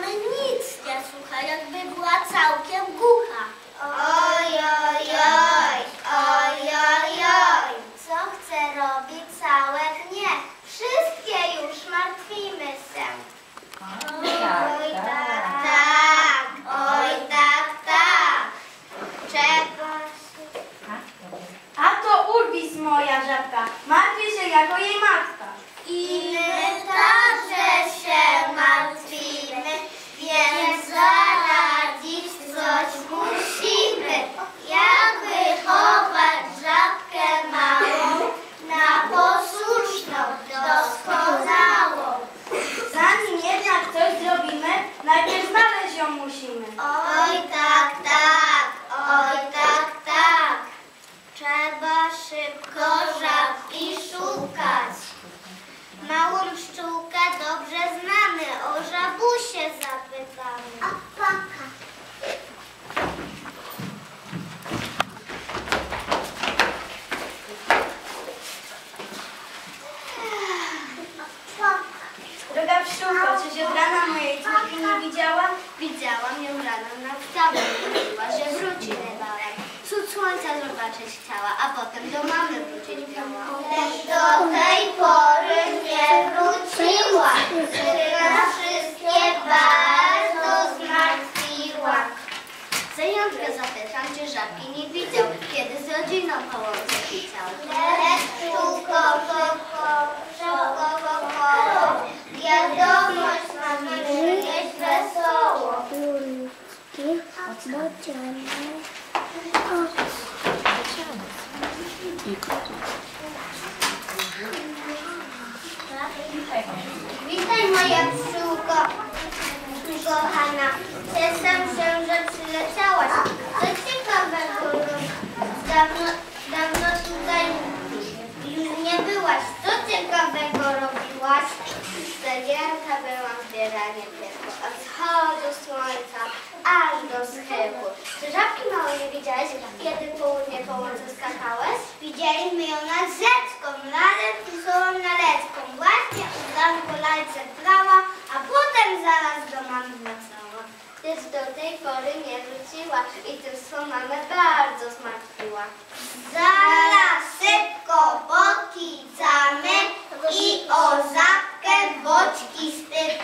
mamy nic nie słucha, jakby była całkiem głucha. Oj, oj, oj, oj, oj, oj. Co chce robić całe dnie? Wszystkie już martwimy się. Oj, oj, tak, tak, oj, tak, tak. Czego się... A to Urbis moja żabka. Martwi się jako jej ma słońca zobaczyć chciała, a potem do mamy wrócić miała. Lecz do tej pory nie wróciła, nas wszystkie bardzo zmartwiła. Zajączka zapytam, czy żabki nie widział, kiedy z rodziną po łące widział. Lecz sztuko, ko, ko, do schyłku. Czy żabki małe nie widziałeś, kiedy południe po łące skakałeś? Widzieliśmy ją nad rzeczką, razem z wesołą nalecką. Właśnie u zamku lalce a potem zaraz do mamy wracała. Lecz do tej pory nie wróciła i tym swą mamę bardzo zmartwiła. Zaraz szybko pokicamy i o zapkę boczki spytamy.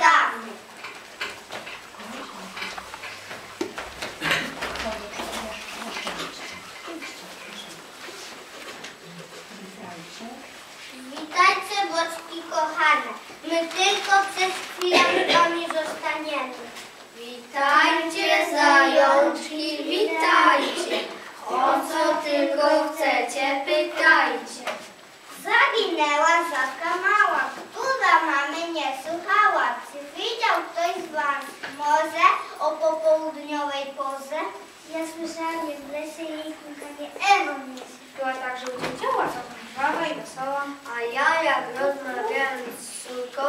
Ja jak rozmawiałem z córką,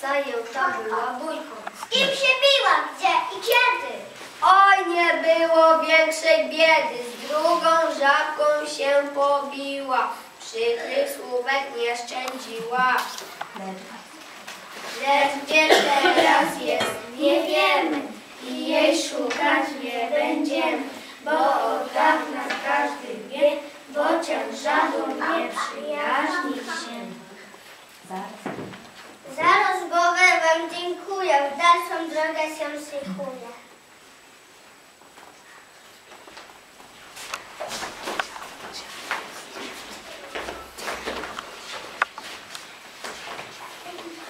zajęta była bójką. Z kim się biła? Gdzie i kiedy? Oj, nie było większej biedy, z drugą żabką się pobiła. Przykrych słówek nie szczędziła. Lecz teraz jest, nie wiemy i jej szukać nie będziemy, bo od dawna każdy wie, bocian z żabą nie przyjaźni się. Za rozmowę wam dziękuję, w dalszą drogę się szykuję.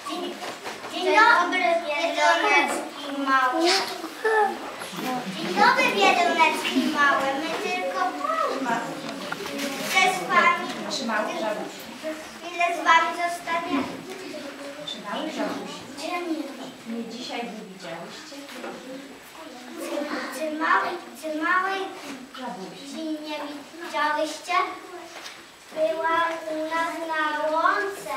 Dzień, dzień dobry, Wiedonecki mały. Dzień dobry, Wiedonecki mały. My tylko chcę z wami, chwilę z wami zostaniemy. Trzymały żabuś. Gdzie nie? Nie dzisiaj nie widziałyście? Czy małej, czy małej nie widziałyście? Była u nas na łące.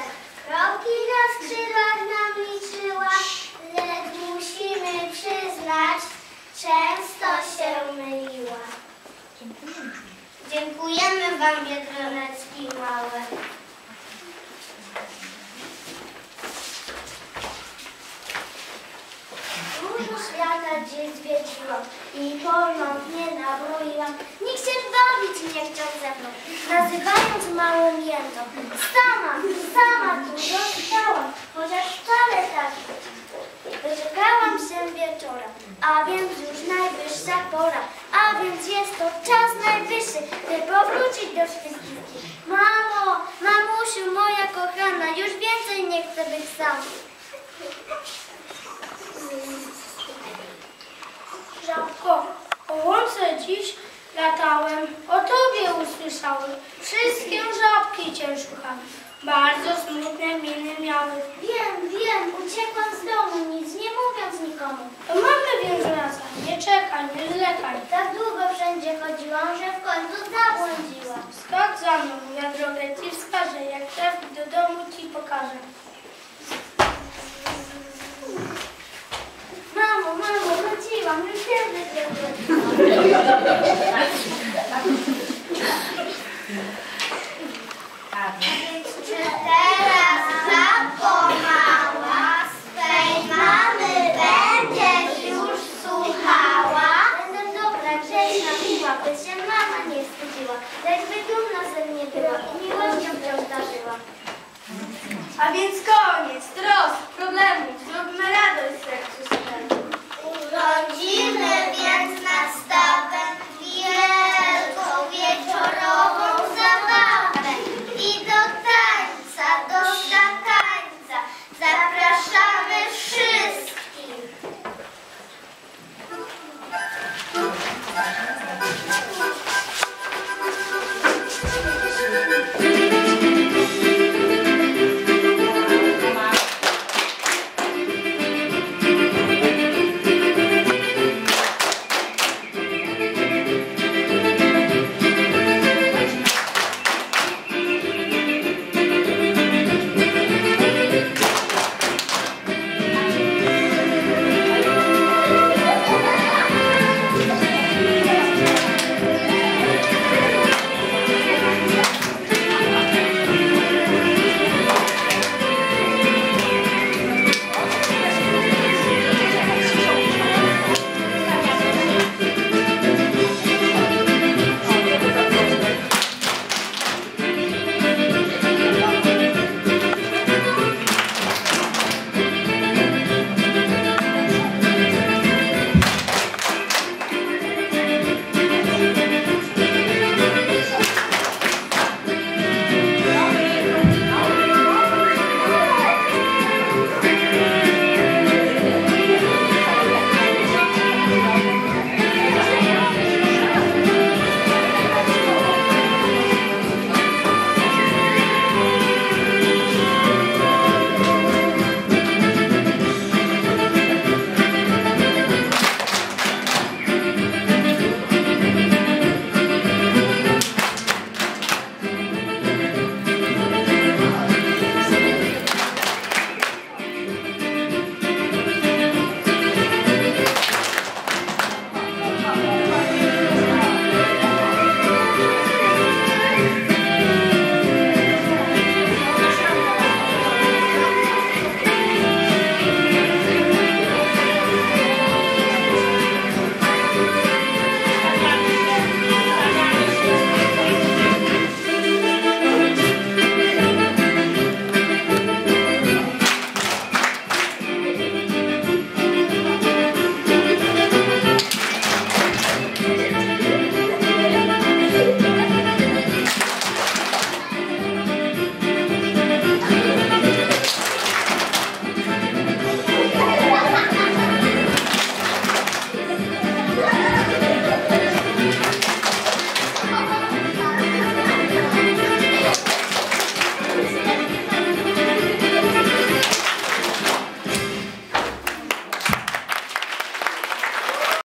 Kroki na skrzydłach nam liczyła, lecz musimy przyznać, często się myliła. Dziękujemy Wam, Biedronecki małe. Dziś zwiedziłam i ponownie nabroiłam. Nikt się bawić nie chciał ze mną, nazywając małą jędzą. Sama, sama tu zostałam, chociaż wcale tak. Doczekałam się wieczora, a więc już najwyższa pora, A więc jest to czas najwyższy, by powrócić do wszystkich. Mamo, mamusiu moja kochana, już więcej nie chcę być sam. Żabko, po łące dziś latałem, o tobie usłyszałem. Wszystkie żabki cię szukały, bardzo smutne miny miały. Wiem, wiem, uciekłam z domu, nic nie mówiąc nikomu. To mamy więc wraca, nie czekaj, nie zlekaj. Tak długo wszędzie chodziłam, że w końcu zabłądziłam. Skocz za mną, ja drogę ci wskażę, jak trafić do domu ci pokażę. Mamo, mamo, wróciłam, już Więc czy teraz zapomała swej mamy będziesz już słuchała? Będę dobra, grzeczna, miła, by się mama nie wstydziła. Jakby dumna ze mnie była i miłością cię darzyła. A więc koniec, trosk, problemów,